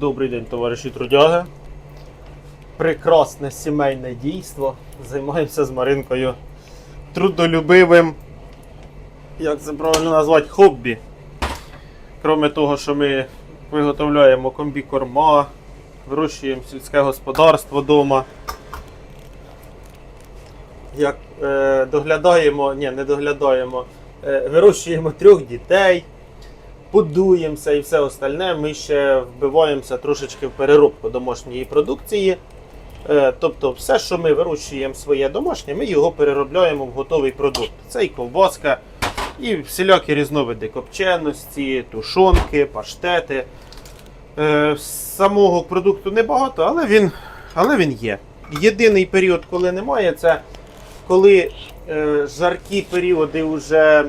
Добрий день, товариші трудяги. Прекрасне сімейне дійство. Займаємося з Маринкою трудолюбивим, як це правильно назвати, хобі. Кроме того, що ми виготовляємо комбікорма, вирощуємо сільське господарство вдома. Як е, доглядаємо, ні, не доглядаємо, е, вирощуємо трьох дітей будуємося і все остальне, ми ще вбиваємося трошечки в переробку домашньої продукції. Е, Тобто, все, що ми вирощуємо своє домашнє, ми його переробляємо в готовий продукт. Це і ковбаска, і всілякі різновиди копченості, тушонки, паштети. Е, Самого продукту небагато, але він, але він є. Єдиний період, коли немає, це коли е, жаркі періоди вже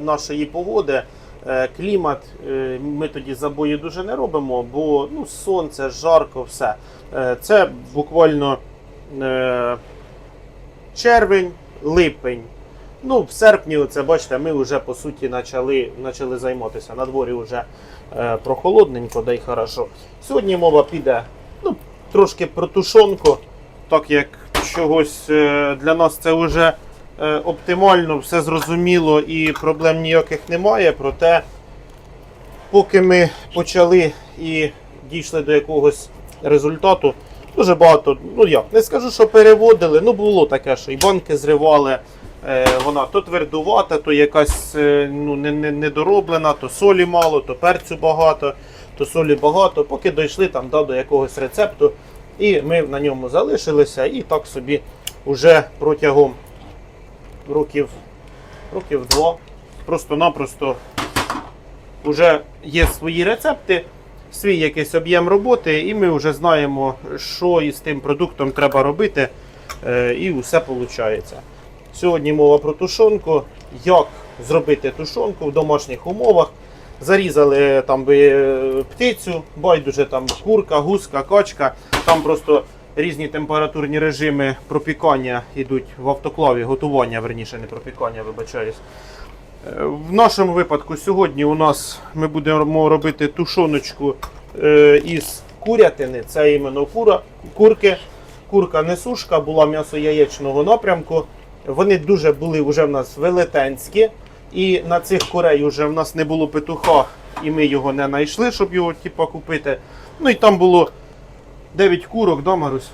нашої погоди. Е, Клімат, е, ми тоді забої дуже не робимо, бо ну, сонце, жарко, все. Е, Це буквально червень, липень. Ну, в серпні, оце, бачите, ми вже по суті почали, почали займатися. На дворі вже прохолодненько, да й хорошо. Сьогодні мова піде ну, трошки про тушонку, так як чогось для нас це вже оптимально, все зрозуміло і проблем ніяких немає. Проте, поки ми почали і дійшли до якогось результату, дуже багато, ну як, не скажу, що переводили, ну було таке, що і банки зривали. е, Вона то твердувата, то якась е, ну, не- не- недороблена, то солі мало, то перцю багато, то солі багато, поки дійшли там да, до якогось рецепту, і ми на ньому залишилися, і так собі вже протягом років, років два. Просто-напросто вже є свої рецепти, свій якийсь об'єм роботи, і ми вже знаємо, що із тим продуктом треба робити, е, і усе виходить. Сьогодні мова про тушонку. Як зробити тушонку в домашніх умовах. Зарізали там би е, птицю, байдуже там курка, гуска, качка. Там просто різні температурні режими пропікання йдуть в автоклаві, готування, верніше, не пропікання, вибачаюсь. Е, В нашому випадку сьогодні у нас ми будемо робити тушоночку е, із курятини. Це іменно кура, курки. Курка не сушка, була м'ясо яєчного напрямку. Вони дуже були вже в нас велетенські. І на цих курей вже в нас не було петуха, і ми його не знайшли, щоб його типу, купити. Ну і там було 9 курок, да, Марусь?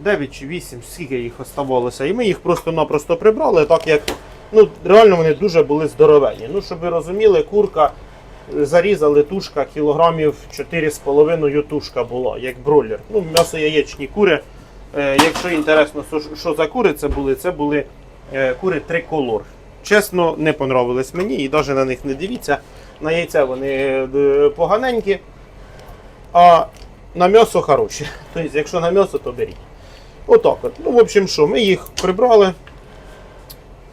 9 чи 8, скільки їх оставалося. І ми їх просто-напросто прибрали, так як ну, реально вони дуже були здоровенні. Ну, щоб ви розуміли, курка е, зарізали тушка кілограмів 4,5 тушка була, як бройлер. Ну, м'ясо яєчні кури. Е, якщо інтересно, що- що за кури це були, це були е, кури триколор. Чесно, не понравились мені і навіть на них не дивіться. На яйця вони е, поганенькі, а на м'ясо хороші. Тобто, якщо на м'ясо, то беріть. Отак от. Ну, в общем, що, ми їх прибрали.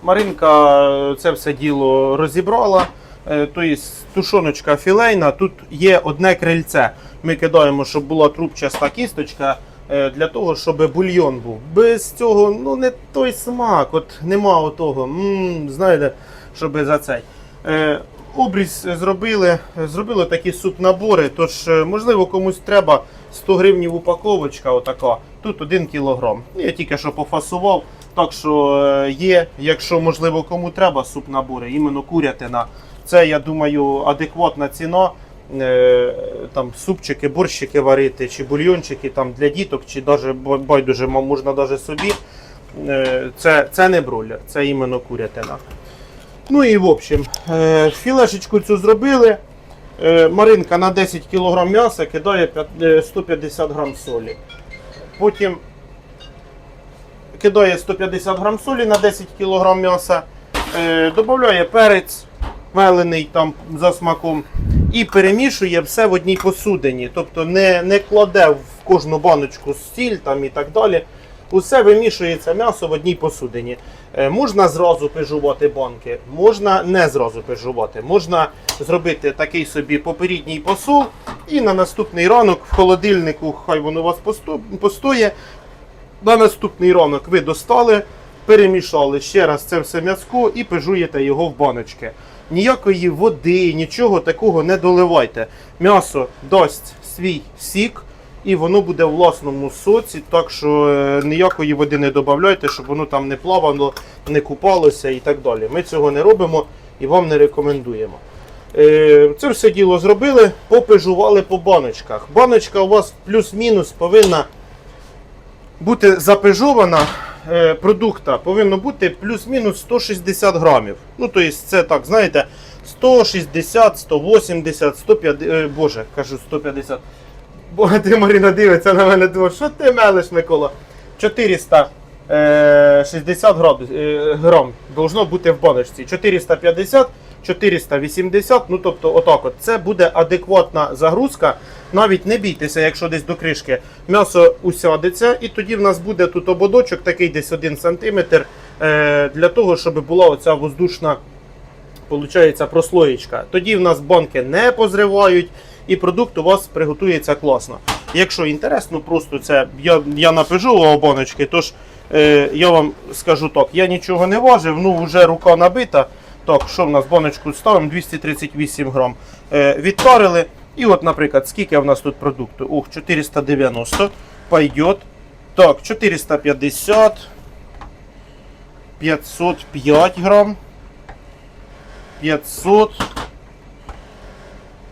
Маринка е, це все діло розібрала. Е, Тобто тушоночка філейна, тут є одне крильце. Ми кидаємо, щоб була трубчаста кісточка е, для того, щоб бульйон був. Без цього ну не той смак, от нема отого. м знаєте, щоб за цей. Обріз зробили, зробили такі суп-набори, тож, е, можливо, комусь треба 100 гривнів упаковочка, отака. Тут 1 кілограм. Я тільки що пофасував. Так що е, є, якщо можливо кому треба суп-набори, іменно курятина. Це, я думаю, адекватна ціна. Е, Там супчики, борщики варити, чи бульйончики там для діток, чи навіть байдуже можна навіть собі. Це, це не бройлер, це іменно курятина. Ну і в общем, е, філешечку цю зробили. Е, Маринка на 10 кг м'яса кидає е, 150 г солі. Потім кидає 150 г солі на 10 кг м'яса, е, додає перець мелений там за смаком і перемішує все в одній посудині. Тобто не, не кладе в кожну баночку сіль там і так далі. Усе вимішується м'ясо в одній посудині. Е, можна зразу пижувати банки, можна не зразу пижувати. Можна зробити такий собі попередній посол і на наступний ранок в холодильнику, хай воно у вас посто- постоє. На наступний ранок ви достали, перемішали ще раз це все м'яско і пижуєте його в баночки. Ніякої води, нічого такого не доливайте. М'ясо дасть свій сік, і воно буде в власному соці, так що е, ніякої води не додавайте, щоб воно там не плавало, не купалося і так далі. Ми цього не робимо і вам не рекомендуємо. Е, Це все діло зробили, попежували по баночках. Баночка у вас плюс-мінус повинна бути запежована. е, Продукта повинно бути плюс-мінус 160 грамів. Ну, тобто, це так, знаєте, 160, 180, 150, е, боже, кажу 150. Бо Маріна дивиться на мене, думає, що ти мелиш, Микола? 460 градус, грам должно бути в баночці. 450, 480, ну тобто отак от. Це буде адекватна загрузка. Навіть не бійтеся, якщо десь до кришки м'ясо усядеться, і тоді в нас буде тут ободочок, такий десь 1 см, е, для того, щоб була оця воздушна прослоєчка. Тоді в нас банки не позривають і продукт у вас приготується класно. Якщо інтересно, просто це я, я напежував баночки, тож е, я вам скажу так, я нічого не важив, ну вже рука набита. Так, що в нас баночку ставимо? 238 грам. Е, відпарили. І от, наприклад, скільки в нас тут продукту? Ух, 490. Пойдет. Так, 450. 505 грам. 500.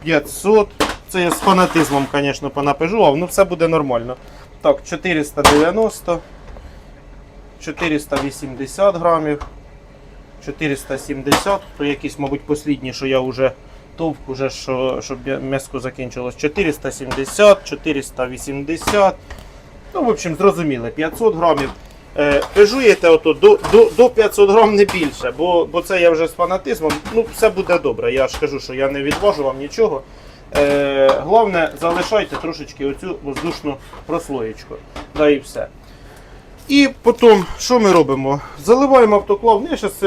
500. Це я з фанатизмом, звісно, понапежував, ну все буде нормально. Так, 490. 480 грамів. 470. То якісь, мабуть, послідні, що я вже товк, уже, що, щоб м'яско закінчилось. 470, 480. Ну, в общем, зрозуміли, 500 грамів. Е, пежуєте ото до, до, до 500 грам не більше, бо, бо це я вже з фанатизмом. Ну, все буде добре. Я ж кажу, що я не відвожу вам нічого. Е, головне, залишайте трошечки оцю воздушну прослоєчку. Да і все. І потім, що ми робимо? Заливаємо автоклав. Я зараз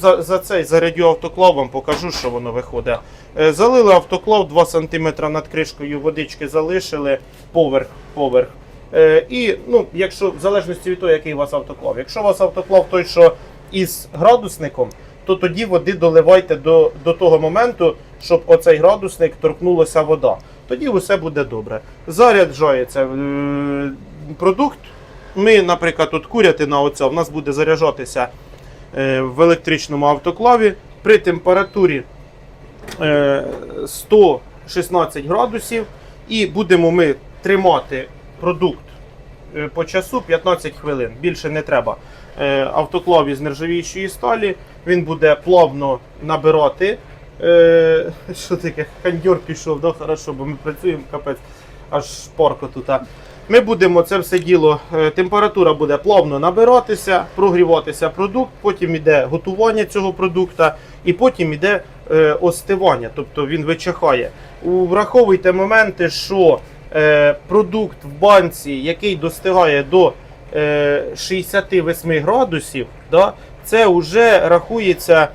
за, за цей зарядю автоклав вам покажу, що воно виходить. Е, залили автоклав 2 см над кришкою, водички залишили поверх. поверх. Е, і ну, якщо в залежності від того, який у вас автоклав. Якщо у вас автоклав той, що із градусником, то тоді води доливайте до, до того моменту, щоб оцей градусник торкнулася вода. Тоді усе буде добре. Заряджається е, продукт. Ми, наприклад, от курятина оця, у нас буде заряджатися е, в електричному автоклаві при температурі е, 116 градусів. І будемо ми тримати продукт е, по часу 15 хвилин. Більше не треба. Е, Автоклав із нержавіючої сталі. Він буде плавно набирати. Е, Що таке? Хандьор пішов, да? хорошо, бо ми працюємо капець, аж парко тут. Ми будемо це все діло, е, температура буде плавно набиратися, прогріватися продукт, потім йде готування цього продукта, і потім йде е, остивання, тобто він вичахає. Враховуйте моменти, що е, продукт в банці, який достигає до е, 68 градусів, да, це вже рахується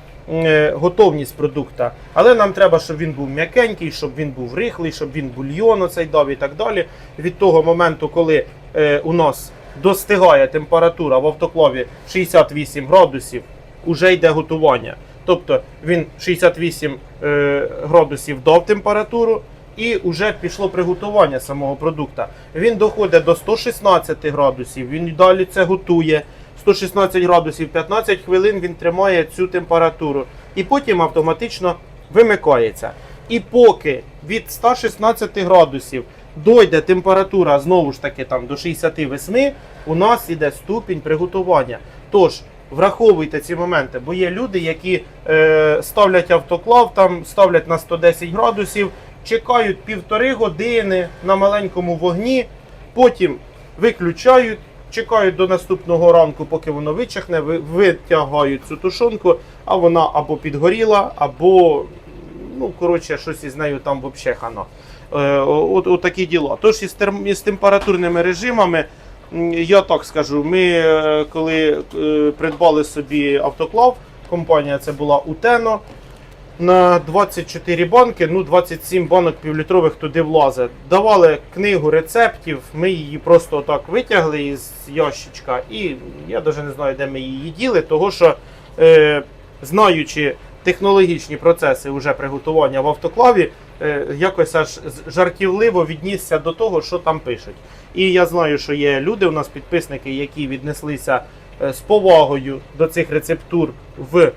готовність продукта. Але нам треба, щоб він був м'якенький, щоб він був рихлий, щоб він бульйон оцей дав і так далі. Від того моменту, коли е, у нас достигає температура в автоклаві 68 градусів, уже йде готування. Тобто він 68 е, градусів дав температуру, і вже пішло приготування самого продукту. Він доходить до 116 градусів, він далі це готує. 116 градусів 15 хвилин він тримає цю температуру і потім автоматично вимикається. І поки від 116 градусів дойде температура знову ж таки там до 68, у нас іде ступінь приготування. Тож враховуйте ці моменти, бо є люди, які е, ставлять автоклав, там ставлять на 110 градусів, чекають півтори години на маленькому вогні, потім виключають, чекають до наступного ранку, поки воно вичахне, витягають цю тушонку, а вона або підгоріла, або ну, коротше, щось із нею там взагалі хана. Е, от, от такі діла. Тож із, терм- із температурними режимами, я так скажу, ми е, коли е, придбали собі автоклав, компанія це була Утено. На 24 банки, ну 27 банок півлітрових туди влазить. Давали книгу рецептів, ми її просто так витягли із ящичка, і я навіть не знаю, де ми її діли, того що е, знаючи технологічні процеси уже приготування в автоклаві, е, якось аж жартівливо віднісся до того, що там пишуть. І я знаю, що є люди, у нас підписники, які віднеслися е, з повагою до цих рецептур в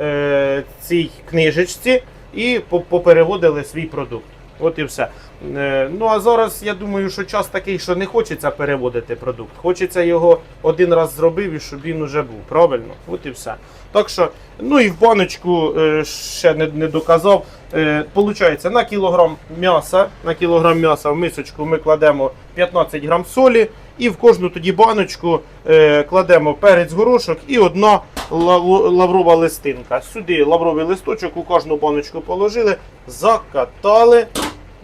е, цій книжечці і по- попереводили свій продукт. От і все. Е, Ну а зараз я думаю, що час такий, що не хочеться переводити продукт. Хочеться його один раз зробив і щоб він уже був. Правильно? От і все. Так що, ну і в баночку е, ще не, не доказав. Е, Получається, на кілограм м'яса, на кілограм м'яса в мисочку ми кладемо 15 грам солі. І в кожну тоді баночку е, кладемо перець горошок і одна лаврова листинка. Сюди лавровий листочок у кожну баночку положили, закатали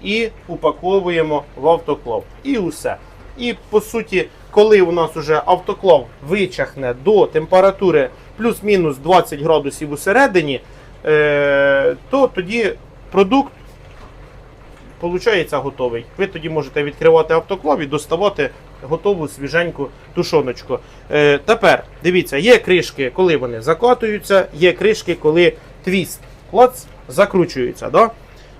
і упаковуємо в автоклав. І усе. І по суті, коли у нас уже автоклав вичахне до температури плюс-мінус 20 градусів усередині, е, то тоді продукт Получається готовий. Ви тоді можете відкривати автоклав і доставати готову свіженьку тушоночку. Е, тепер дивіться, є кришки, коли вони закатуються, є кришки, коли твіст клац закручується. Да?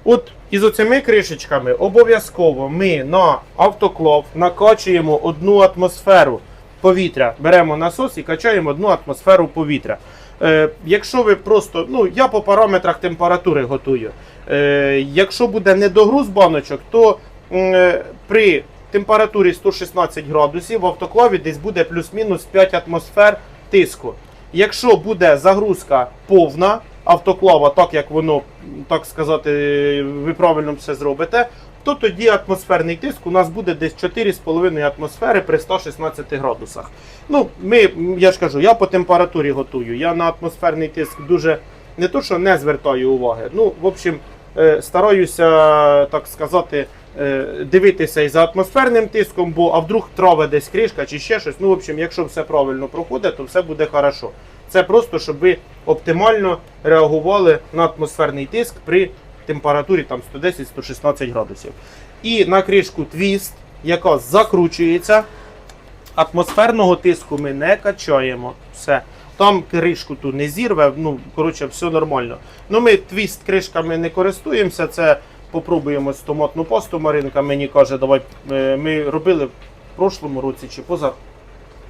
От із оцими кришечками обов'язково ми на автоклав накачуємо одну атмосферу повітря. Беремо насос і качаємо одну атмосферу повітря. Е, якщо ви просто, ну я по параметрах температури готую. Е, якщо буде недогруз баночок, то е, при температурі 116 градусів в автоклаві десь буде плюс-мінус 5 атмосфер тиску. Якщо буде загрузка повна автоклава, так як воно, так сказати, ви правильно все зробите, то тоді атмосферний тиск у нас буде десь 4,5 атмосфери при 116 градусах. Ну, ми, я ж кажу, я по температурі готую. Я на атмосферний тиск дуже не то, що не звертаю уваги. Ну, в общем, е, стараюся, так сказати, дивитися і за атмосферним тиском, бо а вдруг траве десь кришка чи ще щось. Ну, в общем, якщо все правильно проходить, то все буде хорошо. Це просто, щоб ви оптимально реагували на атмосферний тиск при температурі там 110-116 градусів. І на кришку твіст, яка закручується, атмосферного тиску ми не качаємо. Все. Там кришку ту не зірве, ну, коротше, все нормально. Ну, ми твіст кришками не користуємося. Це попробуємо з томатну пасту. Маринка мені каже, давай е, ми робили в прошлому році чи поза.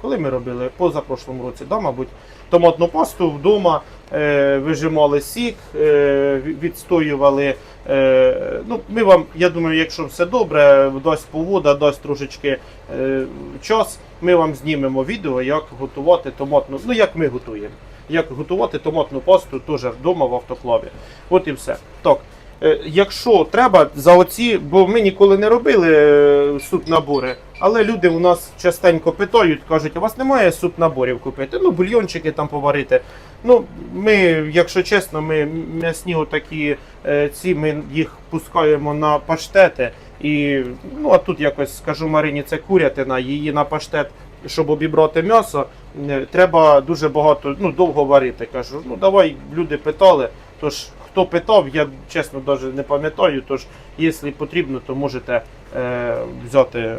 Коли ми робили? Позапрошлому році, да, мабуть, томатну пасту вдома, е, вижимали сік, е, відстоювали. Е, ну, ми вам, я думаю, якщо все добре, дасть погода, дасть трошечки е, час, ми вам знімемо відео, як готувати томатну, ну як ми готуємо. Як готувати томатну пасту теж вдома в автоклаві. От і все. Так. Е, Якщо треба за оці, бо ми ніколи не робили е, суп-набори, але люди у нас частенько питають, кажуть, у вас немає суп-наборів купити, ну бульйончики там поварити. Ну, ми, якщо чесно, ми м'ясні отакі е, ці, ми їх пускаємо на паштети. І ну а тут якось скажу Марині, це курятина, її на паштет, щоб обібрати м'ясо, треба дуже багато, ну довго варити. Кажу, ну давай люди питали. Тож хто питав, я чесно навіть не пам'ятаю. Тож, якщо потрібно, то можете е, взяти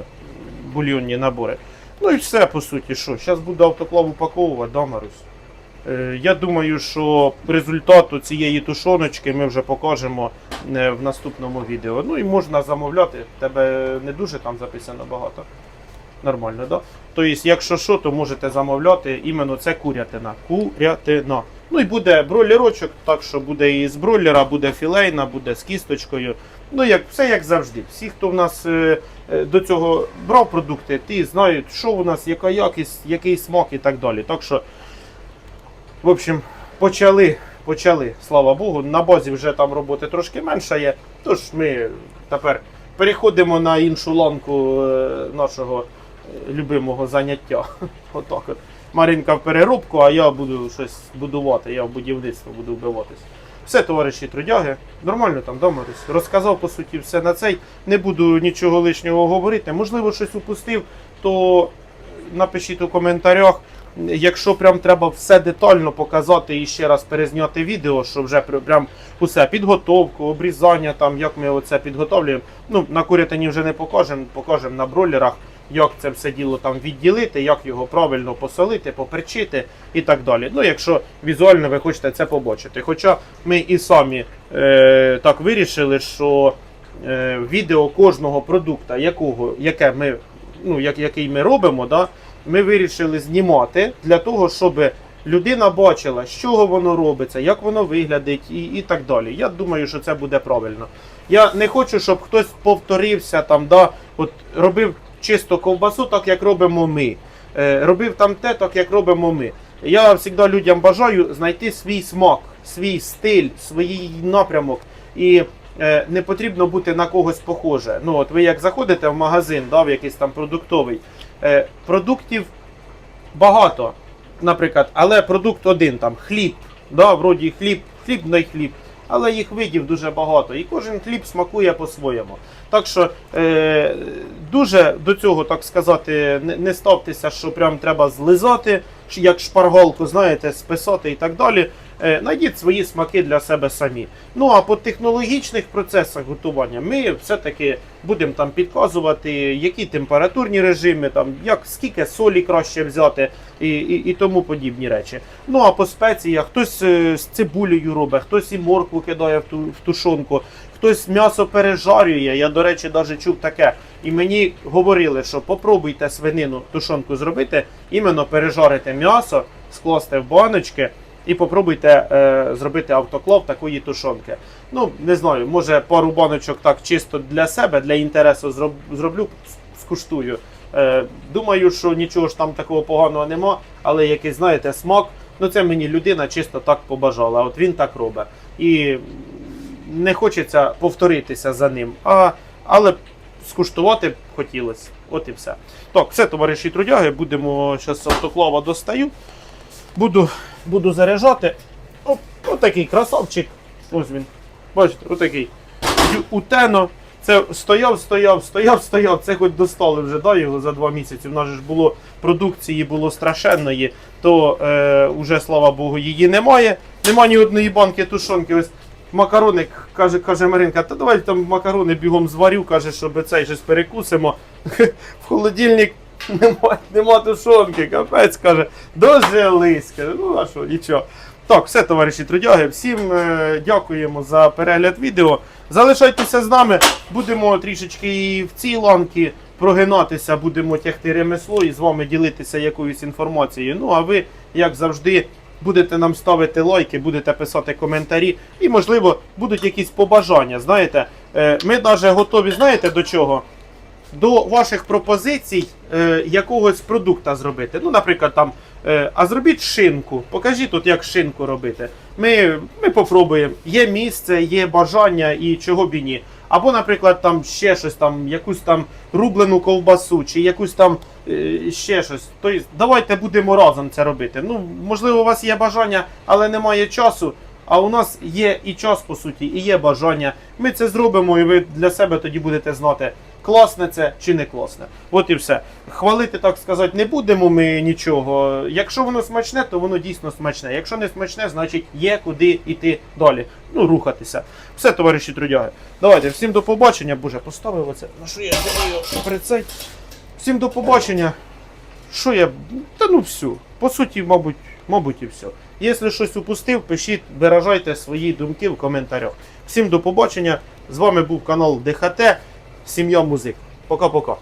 бульйонні набори. Ну і все по суті, що. Зараз буду автоклав упаковувати, да, Марусь? Е, Я думаю, що результату цієї тушоночки ми вже покажемо е, в наступному відео. Ну і можна замовляти. Тебе не дуже там записано багато. Нормально? Да? Тобто, якщо що, то можете замовляти іменно це курятина. Курятина. Ну і буде бройлерочок, так що буде і з бройлера, буде філейна, буде з кісточкою. Ну, як, все як завжди. Всі, хто в нас е, е, до цього брав продукти, ті знають, що у нас, яка якість, який смак і так далі. Так що, в общем, почали, почали, слава Богу. На базі вже там роботи трошки менше є. Тож ми тепер переходимо на іншу ланку е, нашого е, любимого заняття. Отак от. Маринка в переробку, а я буду щось будувати, я в будівництво буду вбиватись. Все, товариші трудяги, нормально там домовились. Розказав по суті все на цей. Не буду нічого лишнього говорити. Можливо, щось упустив, то напишіть у коментарях. Якщо прям треба все детально показати і ще раз перезняти відео, що вже пр- прям усе підготовку, обрізання, там як ми оце підготовлюємо. Ну на курятині вже не покажемо, покажемо на бройлерах. Як це все діло там відділити, як його правильно посолити, поперчити і так далі. Ну, якщо візуально ви хочете це побачити. Хоча ми і самі е, так вирішили, що е, відео кожного продукта, якого, яке ми, ну, як, який ми робимо, да, ми вирішили знімати для того, щоб людина бачила, з чого воно робиться, як воно виглядить і, і так далі. Я думаю, що це буде правильно. Я не хочу, щоб хтось повторився там, да, от робив чисто ковбасу, так як робимо ми. Е, робив там те, так як робимо ми. Я завжди людям бажаю знайти свій смак, свій стиль, свій напрямок. І е, не потрібно бути на когось похоже. Ну, от ви як заходите в магазин, да, в якийсь там продуктовий, е, продуктів багато, наприклад, але продукт один там хліб. Да, вроді хліб, хліб на хліб, але їх видів дуже багато. І кожен хліб смакує по-своєму. Так що е, дуже до цього, так сказати, не, ставтеся, що прям треба злизати, як шпаргалку, знаєте, списати і так далі. Е, найдіть свої смаки для себе самі. Ну а по технологічних процесах готування ми все-таки будемо там підказувати, які температурні режими, там як скільки солі краще взяти і, і, і тому подібні речі. Ну а по спеціях хтось е, з цибулею робить, хтось і моркву кидає в ту в тушонку, хтось м'ясо пережарює. Я, до речі, навіть чув таке. І мені говорили, що попробуйте свинину тушонку зробити, іменно пережарити м'ясо, скласти в баночки. І попробуйте е, зробити автоклав такої тушонки. Ну, не знаю, може пару баночок так чисто для себе, для інтересу зроб, зроблю, скуштую. Е, думаю, що нічого ж там такого поганого нема, але якийсь, знаєте, смак. Ну це мені людина чисто так побажала. От він так робить. І не хочеться повторитися за ним. А, але скуштувати хотілося. От і все. Так, все, товариші трудяги, будемо зараз автоклава достаю. Буду, буду заряджати. Оп, отакий красавчик. Ось він. Бачите, отакий. Утено. Це стояв, стояв, стояв, стояв. Це хоч достали вже да, його за два місяці. У нас ж було продукції було страшенної, то е, вже, слава Богу, її немає. Нема ні одної банки тушонки. Ось макарони, каже, каже Маринка, та давай там макарони бігом зварю, каже, щоб цей щось перекусимо. В холодильник нема, нема тушонки, капець каже, дожились. Каже, ну а що, нічого. Так, все, товариші трудяги, всім е, дякуємо за перегляд відео. Залишайтеся з нами, будемо трішечки і в цій ланки прогинатися, будемо тягти ремесло і з вами ділитися якоюсь інформацією. Ну а ви, як завжди, будете нам ставити лайки, будете писати коментарі, і, можливо, будуть якісь побажання. Знаєте, Е, ми навіть готові, знаєте, до чого? до ваших пропозицій е, якогось продукта зробити. Ну, наприклад, там, е, а зробіть шинку. Покажіть тут, як шинку робити. Ми, ми попробуємо. Є місце, є бажання і чого б і ні. Або, наприклад, там ще щось, там, якусь там рублену ковбасу, чи якусь там е, ще щось. Тобто, давайте будемо разом це робити. Ну, можливо, у вас є бажання, але немає часу. А у нас є і час, по суті, і є бажання. Ми це зробимо, і ви для себе тоді будете знати, класне це чи не класне. От і все. Хвалити, так сказати, не будемо ми нічого. Якщо воно смачне, то воно дійсно смачне. Якщо не смачне, значить є куди йти далі. Ну, рухатися. Все, товариші трудяги. Давайте, всім до побачення. Боже, поставив оце. На що я забою перед цей. Всім до побачення. Що я. Та ну все. По суті, мабуть, мабуть, і все. Якщо щось упустив, пишіть, виражайте свої думки в коментарях. Всім до побачення. З вами був канал ДХТ, Сім'я Музик. Пока-пока.